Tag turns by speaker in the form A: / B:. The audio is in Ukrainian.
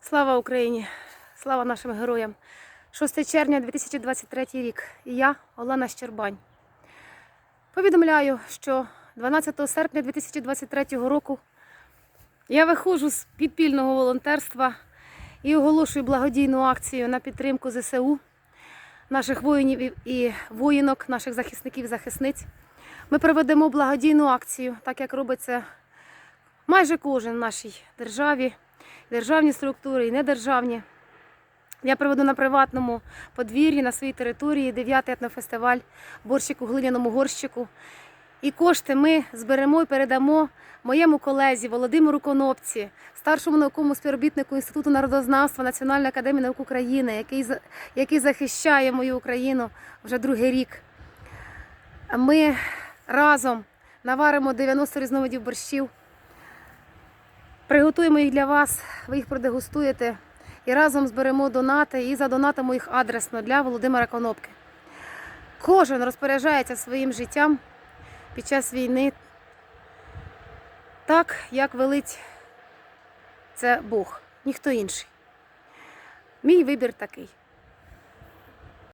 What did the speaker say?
A: Слава Україні! Слава нашим героям! 6 червня 2023 рік. І я, Олена Щербань. Повідомляю, що 12 серпня 2023 року я виходжу з підпільного волонтерства і оголошую благодійну акцію на підтримку ЗСУ, наших воїнів і- воїнок, наших захисників і захисниць. Ми проведемо благодійну акцію, так як робиться майже кожен в нашій державі, державні структури і недержавні. Я проведу на приватному подвір'ї на своїй території 9-й етнофестиваль борщик у глиняному горщику. І кошти ми зберемо і передамо моєму колезі Володимиру Конопці, старшому науковому співробітнику Інституту народознавства Національної академії наук України, який, який захищає мою Україну вже другий рік. Ми разом наваримо 90 різновидів борщів. Приготуємо їх для вас, ви їх продегустуєте і разом зберемо донати і задонатимо їх адресно для Володимира Конопки. Кожен розпоряджається своїм життям під час війни так, як велить це Бог, ніхто інший. Мій вибір такий.